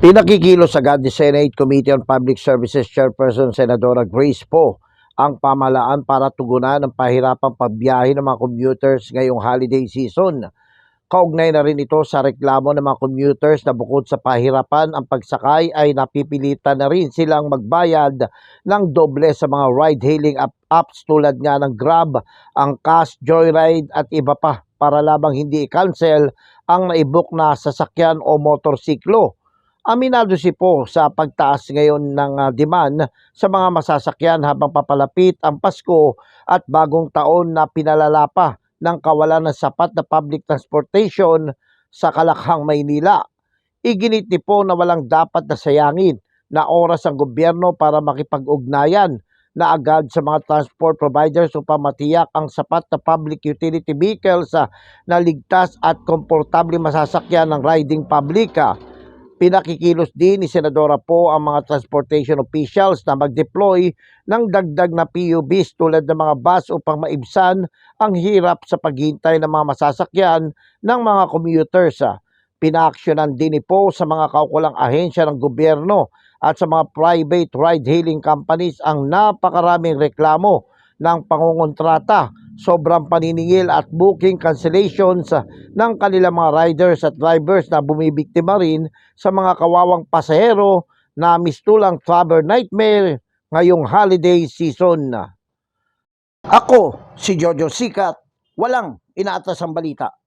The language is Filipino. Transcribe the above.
Pinakikilos agad ni Senate Committee on Public Services Chairperson Senadora Grace Poe ang pamalaan para tugunan ang pahirapang pagbiyahe ng mga commuters ngayong holiday season. Kaugnay na rin ito sa reklamo ng mga commuters na bukod sa pahirapan ang pagsakay ay napipilitan na rin silang magbayad ng doble sa mga ride-hailing app- apps tulad nga ng Grab, ang Cash, Joyride at iba pa para lamang hindi i-cancel ang naibok na sasakyan o motorsiklo. Aminado si Po sa pagtaas ngayon ng ah, demand sa mga masasakyan habang papalapit ang Pasko at bagong taon na pinalala pa ng kawalan ng sapat na public transportation sa Kalakhang, Maynila. Iginit ni Po na walang dapat na sayangin na oras ang gobyerno para makipag-ugnayan na agad sa mga transport providers upang matiyak ang sapat na public utility vehicles sa naligtas at komportable masasakyan ng riding publica. Pinakikilos din ni Senadora po ang mga transportation officials na mag-deploy ng dagdag na PUBs tulad ng mga bus upang maibsan ang hirap sa paghintay ng mga masasakyan ng mga commuters. ah. Pinaaksyonan din ni po sa mga kaukulang ahensya ng gobyerno at sa mga private ride-hailing companies ang napakaraming reklamo ng pangungontrata, sobrang paniningil at booking cancellations ng kanilang mga riders at drivers na bumibiktima rin sa mga kawawang pasahero na mistulang travel nightmare ngayong holiday season. Ako, si Jojo Sikat, walang inaatas ang balita.